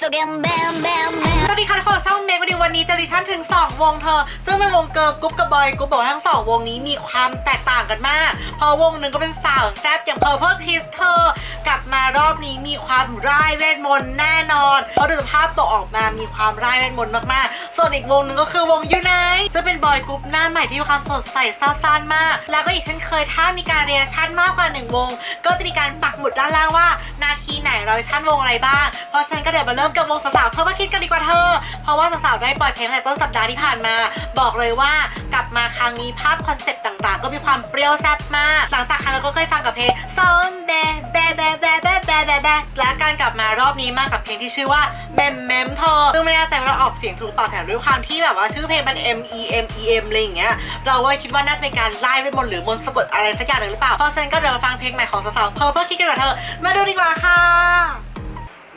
so get bam bam bam สวัสดีค่ะทุกคนช่องเมกวันนี้วันนี้จะดิชั่นถึง 2 วงเธอ ซึ่งเป็นวงเกิร์ลกรุ๊ปกับบอยกรุ๊ปบอกว่าทั้ง2วงนี้มีความแตกต่างกันมาก เพราะวงหนึ่งก็เป็นสาวแซ่บอย่างเพอร์เพ e คิสเธอกลับมารอบนี้มีความร่ายเวทมนต์แน่นอน เพราะดูสภาพปกออกมามีความร่ายเวทมนต์มากๆ ส่วนอีกวงหนึ่งก็คือวงยูไนจะเป็นบอยกรุ๊ปหน้าใหม่ที่มีความสดใสซ่าซ่านมาก แล้วก็อีกเช่นเคยถ้ามีการเรียชั่นมากกว่าหนึ่งวง ก็จะมีการปักหมุดด้านล่างว่า นาทีไหนเราชั่นวงอะไรบ้าง เพราะฉะนันก็เดี๋ยวมาเริ่มกับวงสาวๆเพิ่มมาคิดกันดีกว่าเธอ เพราะว่าสาวๆได้ปล่อยเพลงตั้งแต่ต้นสัปดาห์ที่ผ่านมา บอกเลยว่ากลับมาครั้งนี้ภาพคอนเซ็ปต์ต่างๆ ก็มีความเปรี้ยวแซ่บมาก หลังจากครั้งเราก็เคยฟังกับเพลงซอมแบแบแบแบแบแบแบแบและการกลับมารอบนี้มากับเพลงที่ชื่อว่าเมมเมมเธอซึ่งไม่แน่ใจว่าเราออกเสียงถูกเปล่าแต่ด้วยความที่แบบว่าชื่อเพลงมัน M E M E M อะไรอย่างเงี้ยเราก็คิดว่าน่าจะเป็นการไล่เวทมนต์หรือมนต์สะกดอะไรสักอย่างหนึ่งหรือเปล่าเพราะฉะนั้นก็เดี๋ยวมาฟังเพลงใหม่ของสาวๆเพอร์เพื่อคิดกันกับเธอมาดูดีกว่าค่ะ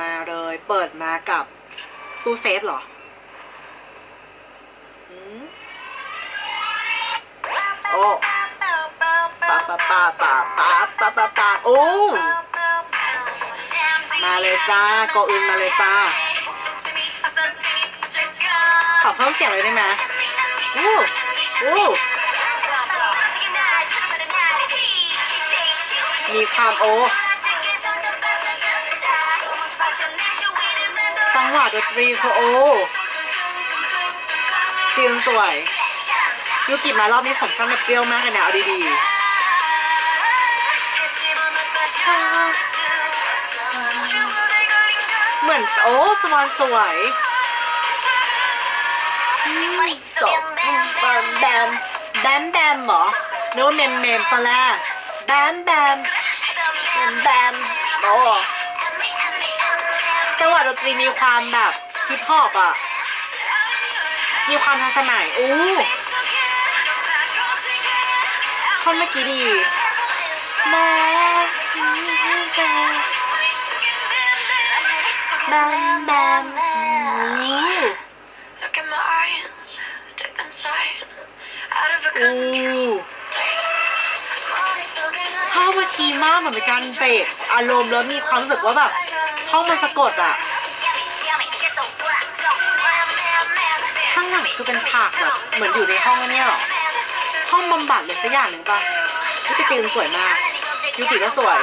มาเลย เปิดมากับตู้เซฟเหรอโอ้ปะปะปะปะปะปะปะปะโอ้มาเลยจ้าโกอึนมาเลยจ้าขอเพิ่มเสียงเลยได้ไหมอู้อู้มีความโอ้ งหวะดนตรีคือโอ้จีนสวยยูกิมารอบนี้ผมช่างแบบเปรี้ยวมากเลยนะเอาดีๆ เหมือนโอ้สวอนสวยจบแบมแบมแบมแบมเหรอนึกว่าเมมเมมตอนแรกแบมแบมแบมแบมโอ้ จังหวะดนตรีมีความแบบฮิปฮอปอะ มีความทันสมัยอู้ท่อนเมื่อกี้ดีแม่แบมแบมอู้ Look in my eyes, deep inside, out of a อู้ control. ชอบเมื่อกี้มากเหมือนเป็นการเบรกอารมณ์แล้วมีความรู้สึกว่าแบบ ท่องมันสะกดอะข้างหลังคือเป็นฉากแบบเหมือนอยู่ในห้องเนี่ยหรอ ห้องบำบัดเลยสักอย่างหนึ่งปะยูกิจีนสวยมาก ยูกิก็สวย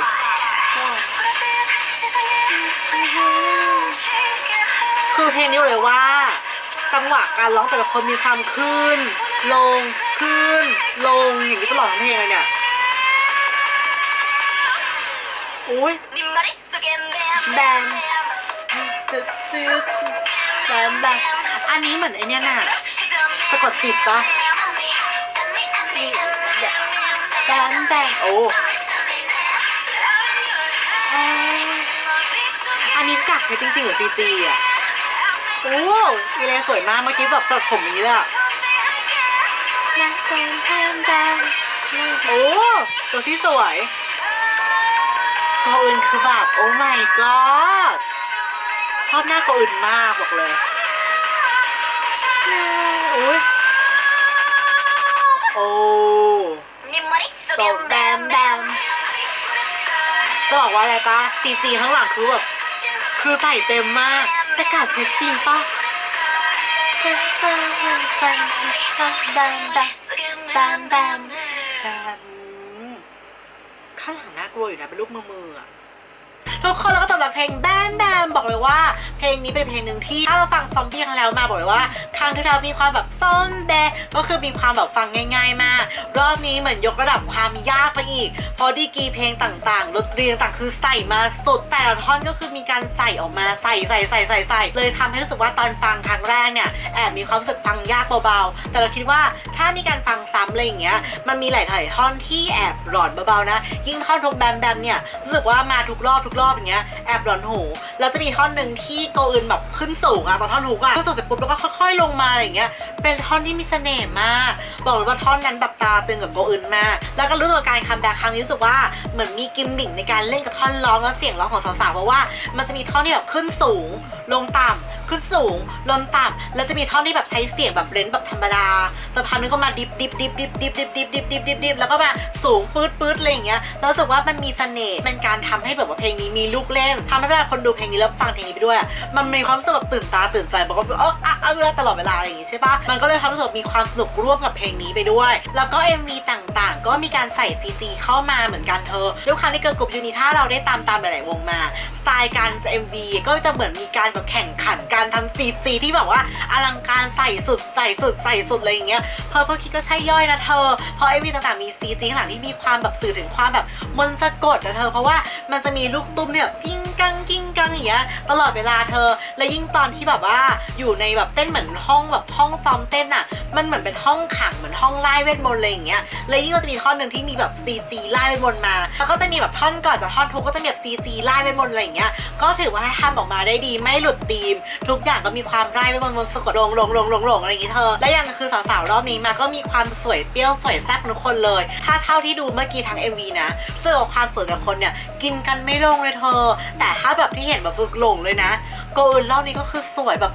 คือเพลงนี้เลยว่าจังหวะการร้องแต่ละคนมีความขึ้น ลงขึ้น ลงอย่างนี้ตลอดทั้งเพลงเลยเนี่ยอุ้ย แบนจึ๊ดจึ๊ดแบนแบนอันนี้เหมือนไอเนี้ยน่ะสะกดจิตปะแบนแบนโอ้อ๋ออันนี้กัดเพชรจริงๆหรือซีจีอะโอ้อีเลนสวยมากเมื่อกี้แบบสดผมนี้เลยอะโอ้ตัวที่สวย กออื่นคือแบบโอ้ my god ชอบหน้ากออื่นมากบอกเลยอุ้ยโอ้ตบแบมแบมจะบอกว่าอะไรปะซีซีข้างหลังคือแบบคือใส่เต็มมากแต่กาดเพชรจริงปะแบมแบมแบมแบมแบมแบมแบมแบมข้างหลังน่ากลัวอยู่นะเป็นรูปมือมืออะ ทุกคนแล้วก็สำหรับเพลงแบมแบมบอกเลยว่า เพลงนี้เป็นเพลงหนึ่งที่ถ้าเราฟังซอมบี้ครั้งแล้วมาบอกเลยว่าครั้งที่เรามีความแบบซอมแบก็คือมีความแบบฟังง่าย ๆ มาก รอบนี้เหมือนยกระดับความยากไปอีกพราะดีกีเพลงต่างๆดนตรีต่างๆคือใส่มาสุดแต่ละท่อนก็คือมีการใส่ออกมาใส่ใส่ใส่ใส่ใส่เลยทำให้รู้สึกว่าตอนฟังครั้งแรกเนี่ยแอบมีความรู้สึกฟังยากเบาๆ แต่เราคิดว่าถ้ามีการฟังซ้ำอะไรอย่างเงี้ยมันมีหลายๆท่อนที่แอบหลอนเบาๆนะ ยิ่งท่อนทุกแบมแบมเนี่ยรู้สึกว่ามาทุกรอบทุกรอบอย่างเงี้ยแอบหลอนหูแล้วจะมีท่อนหนึ่งที่โกอื่นแบบขึ้นสูงอะตอนท่อนฮุกอะขึ้นสูงเสร็จปุ๊บแล้วก็ค่อยๆ ลงมาอะไรอย่างเงี้ยเป็นท่อนที่มีเสน่ห์มาก บอกเลยว่าท่อนนั้นแบบตาตึงกับโกอื่นมาก แล้วก็รู้สึกว่าการคัมแบ็คครั้งนี้รู้สึกว่าเหมือนมีกิมมิ่งในการเล่นกับท่อนร้องและเสียงร้องของสาวๆเพราะว่ามันจะมีท่อนที่แบบขึ้นสูงลงต่ำขึ้นสูงลงต่ำแล้วจะมีท่อนที่แบบใช้เสียงแบบเลนแบบธรรมดาสักพักนึงก็มาดิบดิบดิบดิบดิบดิบดิบดิบดิบดิบดิบแล้วก็มาสูงปื๊ดปื๊ดอะไรอย่างเงี้ยแล้วรู้สึกว่ามันมีเสน่ห์เป็นการทำให้แบบว่าเพลงนี้มีลูกเล่นทำให้เวลาคนดูเพลงนี้แล้วฟังเพลงนี้ไปด้วย มันมีความรู้สึกแบบตื่นตาตื่นใจบอกว่าเอออะอะเวลาตลอดเวลาอะไรอย่างงี้ใช่ปะมันก็เลยทำให้รู้สึกมีความสนุกร่วมกับเพลงนี้ไปด้วย แล้วก็ MV ต่างๆ ก็มีการใส่ CG เข้ามาเหมือนกันเธอด้วยความที่เกิร์ลกรุ๊ปยูนิถ้าเราได้ตามตามหลายๆวงมา สไตล์การ MV ก็จะเหมือนมีการแบบแข่งขันกการทำ CG ที่แบบว่าอลังการใส่สุดใส่สุดใส่สุดอะไรอย่างเงี้ยเพอเพอคิดก็ใช่ย่อยนะเธอ เพราะไอวีต่างๆมี CG ข้างหลังที่มีความแบบสื่อถึงความแบบมนต์สะกดนะเธอ เพราะว่ามันจะมีลูกตุ้มเนี่ยแบบกิ้งกังกิ้ง กังอย่างเงี้ยตลอดเวลาเธอ และยิ่งตอนที่แบบว่าอยู่ในแบบเต้นเหมือนห้องแบบห้องซ้อมเต้นอะ มันเหมือนเป็นห้องขังเหมือนห้องไล่เวทมนต์อะไรอย่างเงี้ยแล้วยิ่งก็จะมีท่อนหนึ่งที่มีแบบ CG ไล่เวทมนต์มา แล้วก็จะมีแบบท่อนก่อนจากท่อนทุกก็จะมีแบบ CG ไล่เวทมนต์อะไรอย่างเงี้ยก็ถือว่าทำออกมาได้ดีไม่หลุดธีม ทุกอย่างก็มีความไล่เวทมนต์สะกดลงลงลงลงลงอะไรอย่างเงี้ยเธอ และย่างคือสาวๆรอบนี้มาก็มีความสวยเปรี้ยวสวยแซ่บทุกคนเลย ถ้าเท่าที่ดูเมื่อกี้ทั้ง MV นะเสื้อความสวยแต่คนเนี่ยกินกันไม่ลงเลยเธอ แต่ถ้าแบบที่เห็นแบบฝึกหลงเลยนะโกอื่นรอบนี้ก็คือสวยแบบ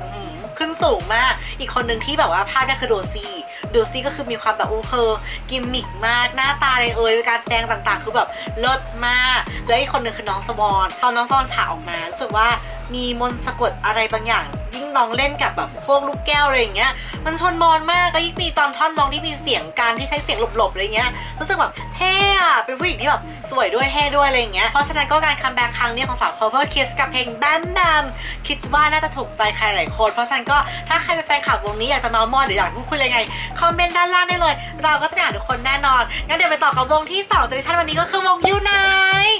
ขึ้นสูงมาก อีกคนหนึ่งที่แบบว่าภาพได้คือโดซี่โดซี่ก็คือมีความแบบโอ้เคอกิมมิกมากหน้าตาเลยเอ่ยการแสดงต่างๆ คือแบบเลิศมากแล้วอีกคนหนึ่งคือน้องสวอนตอนน้องสวอนฉากออกมารู้สึกว่ามีมนสะกดอะไรบางอย่าง ยิ่งน้องเล่นกับแบบพวกลูกแก้วอะไรอย่างเงี้ย มันชนมอนมากก็ยิ่งมีตอนท่อนน้องที่มีเสียงการที่ใช้เสียงหลบๆอะไรเงี้ยรู้สึกแบบเท่อะเป็นผู้หญิงที่แบบสวยด้วยเท่ด้วยอะไรอย่างเงี้ยเพราะฉะนั้นก็การคัมแบ็กครั้งนี้ของสาว Purple Kiss กับเพลงแบมแบมคิดว่าน่าจะถูกใจใครหลายคน เพราะฉะนั้นก็ถ้าใครเป็นแฟนคลับวงนี้อยากจะมามอยหรืออยากพูดคุยอะไรไงคอมเมนต์ด้านล่างได้เลย เราก็จะไปอ่านทุกคนแน่นอนงั้นเดี๋ยวไปต่อกับวงที่2ดิชั่นวันนี้ก็คือวงยูไน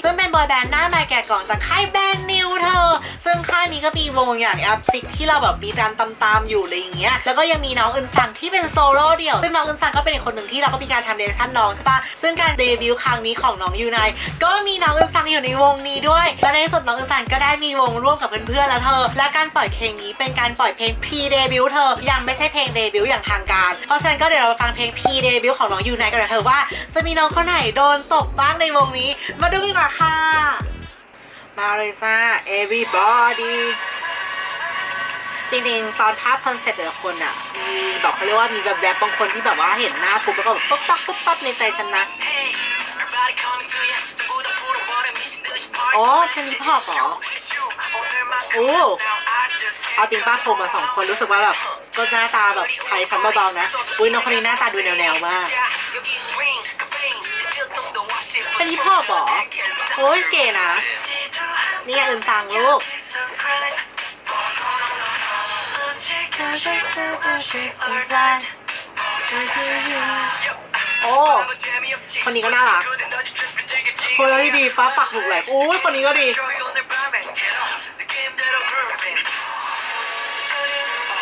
ซึ่งเป็นบอยแบนด์หน้าใหม่แก่กล่องจากค่ายแบนด์นิวเธอ ซึ่งค่ายนี้ก็มีวงอย่างแอปซิกทีเราแบบมีการตามๆอยู่อะไรอย่างเงี้ยแล้วก็ยังมีน้องอึนซังที่เป็นโซโล่เดี่ยวซึ่งน้องอึนซังก็เป็นอีกคนหนึ่งที่เราก็มีการทำเดชั่นน้องใช่ปะซึ่งการเดบิวต์ครั้งนี้ของน้องยูไนก็มีน้องอึนซังอยู่ในวงนี้ด้วยและในที่สุดน้องอึนซังก็ได้มีวงร่วมกับเพื่อนๆแล้วเธอ และการปล่อยเพลงนี้เป็นการปล่อยเพลง P เดบิวต์เธอยังไม่ใช่เพลงเดบิวต์อย่างทางการ เพราะฉะนั้นก็เดี๋ยวเราไปฟังเพลง P เดบิวต์ของน้องยูไนกันนะเธอว่า จะมีน้องคนไหนโดนตกบ้างในวงนี้ มาดูกันกว่าค่ะมาเลยจ้า everybody จริงๆ ตอนภาพคอนเซ็ปต์แต่ละคนอะมีบอกเขาเรียกว่ามีแบบแบบบางคนที่แบบว่าเห็นหน้าปุ๊บแล้วก็แบบปุ๊บปั๊บปุ๊บปั๊บในใจฉันนะโอ้เพลงนี้พอเหรอโอ้เอาจริงป้าผมมาสองคนรู้สึกว่าแบบก็หน้าตาแบบไทยชั้นเบาๆนะ อุ้ยน้องคนนี้หน้าตาดูแนวๆมากเป็นฮิปฮอปเหรอโอ้ยเก๋นะ นี่อื่นสั่งลูก โอ้ คนนี้ก็น่ารักคนนี้ดีป้าปักถูกแหลกโอ้ยคนนี้ก็ดี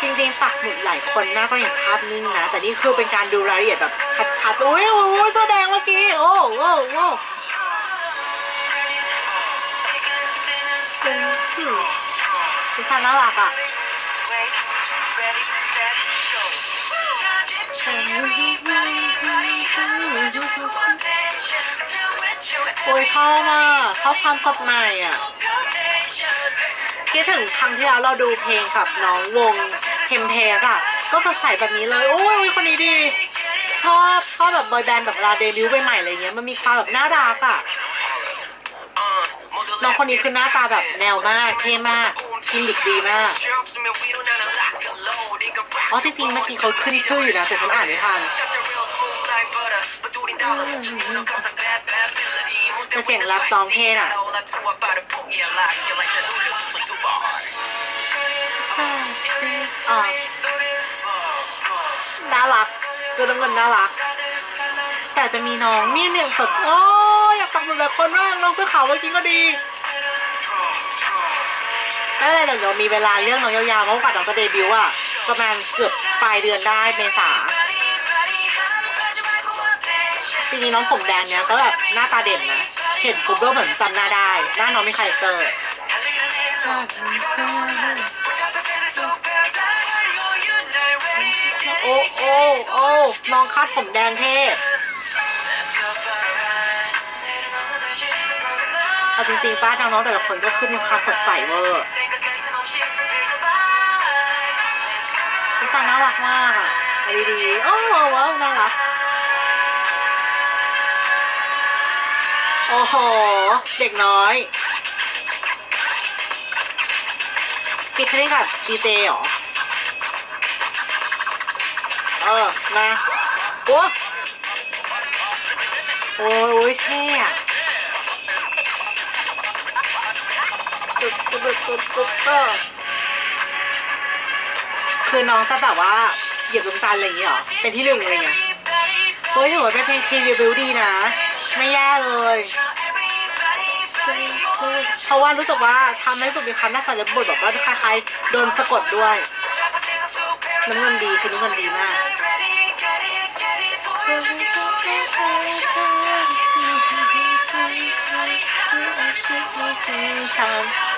จริงๆ ปักหมุดหลายคนน่าต้องเห็นภาพนิ่งนะ แต่นี่คือเป็นการดูรายละเอียดแบบชัดๆโอ้ยโอ้ยแสดงเมื่อกี้ โอ้โอ้โอ้เป็นหืมเป็นชาน่ารักอะ โอ้ยชอบอะชอบความสดใหม่อะคิดถึงครั้งที่แล้วเราดูเพลงกับน้องวงเทมเพสอะ ก็สดใสแบบนี้เลย โอ้ยคนนี้ดี ชอบชอบแบบบอยแบนด์แบบลาเดบิวต์ใหม่ๆอะไรเงี้ย มันมีความแบบน่ารักอะ น้องคนนี้คือหน้าตาแบบแนวมาก เท่มากกินดิกดีมาก อ๋อจริงๆเมื่อกี้เขาขึ้นชื่ออยู่นะแต่ฉันอ่านไม่ทันแต่เสียงรับน้องเท่น่ะน่ารักคือน้ำเงินน่ารัก แต่จะมีน้องนี่เนี่ยแบบโอ้อยากฟังแบบคนมากน้องเสื้อขาวเมื่อกี้ก็ดีไม่เป็นไรเดี๋ยวมีเวลาเรื่องน้องยาวๆเพราะว่าน้องจะเดบิวต์อะ ประมาณเกือบปลายเดือนได้เมษาจริงๆน้องผมแดงเนี้ยก็แบบหน้าตาเด่นนะ เห็นปุ๊บก็เหมือนจำหน้าได้ หน้าน้องไม่ใครเตอร์โอ้โอ้โอ้น้องคาดผมแดงเท่เอาจริงๆป้าน้องแต่ละคนก็คือมีความสดใสเวอร์ จังน่ารักมากอะดีๆโอ้โหว้าวน่ารักโอ้โห เด็กน้อยฟิชเชอร์กับดีเจเหรอ เออ มาโอ้โอ้ยเท่อะตุ๊ดตุ๊ดตุ๊ดตุ๊ดเออ คือน้องจะแบบว่าเหยียบดวงจันทร์อะไรอย่างเงี้ยเหรอ เป็นที่หนึ่งอะไรเงี้ยเฮ้ยถือว่าเป็นเพลงพรีวิวดีนะ ไม่แย่เลยเพราะว่ารู้สึกว่าทำให้รู้สุดมีความน่าจะเล็บบทแบบว่าคล้ายๆโดนสะกดด้วยน้ำเงินดีชุดน้ำเงินดีมากอื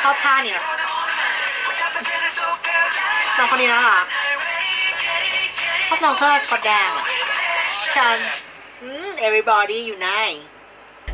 ชอบท่าเนี่ยน้องคนนี้น่ารักชอบน้องเสื้อสกอตแดงฉันอืม everybody อยู่ไหน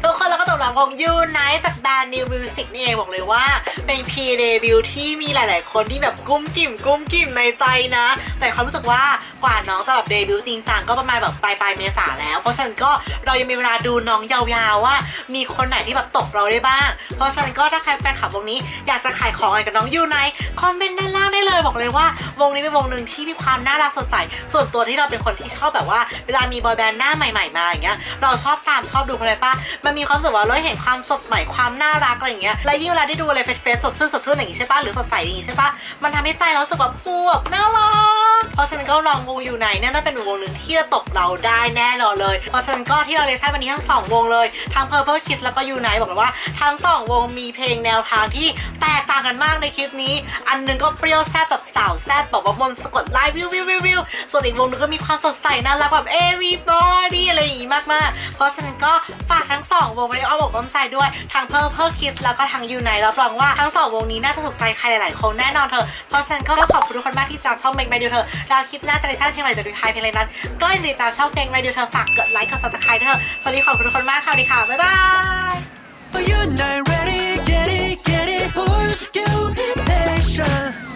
ทุกคนแล้วก็ตกหลังของยูไนจากแบรนด์ New Music นี่เองบอกเลยว่า เป็นพีเดบิวที่มีหลาย ๆ คนที่แบบกุ้มกิ่ม กุ้มกิ่มในใจนะ แต่ความรู้สึกว่ากว่าน้องจะแบบเดบิวต์จริงจังก็ประมาณแบบปลายปลายเมษาแล้ว เพราะฉะนั้นก็เรายังมีเวลาดูน้องยาวๆว่า มีคนไหนที่แบบตกเราได้บ้าง เพราะฉะนั้นก็ถ้าใครแฟนคลับวงนี้อยากจะขายของอะไรกับน้องยูไนคอมเมนต์ด้านล่างได้เลยบอกเลยว่าวงนี้เป็นวงหนึ่งที่มีความน่ารักสดใสส่วนตัวที่เราเป็นคนที่ชอบแบบว่า เวลามีบอยแบนด์หน้าใหม่ ๆ มาอย่างเงี้ยเราชอบตามชอบดูเพราะอะไรปะมันมีความรู้สึกว่าเราเห็นความสดใหม่ความน่ารักอะไรอย่างเงี้ยและยิ่งเวลาได้ดูอะไรเฟซสดชื่นสดชื่นอย่างนี้ใช่ปะหรือสดใสอย่างนี้ใช่ปะมันทำให้ใจเราสึกแบบฟูแบบน่ารัก เพราะฉะนั้นก็ลองวงอยู่ไหนเนี่ยน่าเป็นวงหนึ่งที่จะตกเราได้แน่นอนเลย เพราะฉะนั้นก็ที่เราเลชั่นวันนี้ทั้งสองวงเลยทั้ง Purple Kiss แล้วก็ Unite บอกเลยว่าทั้งสองวงมีเพลงแนวทางที่แตกต่างกันมากในคลิปนี้ อันหนึงก็เปรี้ยวแซ่บแบบสาวแซ่บแบบว่ามนสะกดไล่วิววิววิววิวส่วนอีกวงหนึงก็มีความสดใสน่ารักแบบ everybody อะไรอย่างงี้มากๆ เพราะฉะนั้นก็ฝากทั้งสองวงไว้อ้อมอกอ้อมใจด้วยทั้ง Purple Kiss แล้วก็ทั้ง Unite รับรองว่าทั้งสองวงนี้น่าจะถูกใจใครหลายๆคนแน่นอนเธอเพราะฉะนั้นก็ขอบคุณทุกคนมากที่ตามช่องเมกไมดูเธอล้วคลิปหน้าจะได้ช่างเพลงใหม่จากดูไายเพลงอะไรนั้น ก็อย่าลืมตามช่องเพลงไว้ดูเธอฝากกดไลค์กดซับสไครต์ด้วยเธอสวัสดีขอบคุณทุกคนมากค่ะดีค่ะ บ๊ายบาย You're not ready, get it, get it, hold your impatient.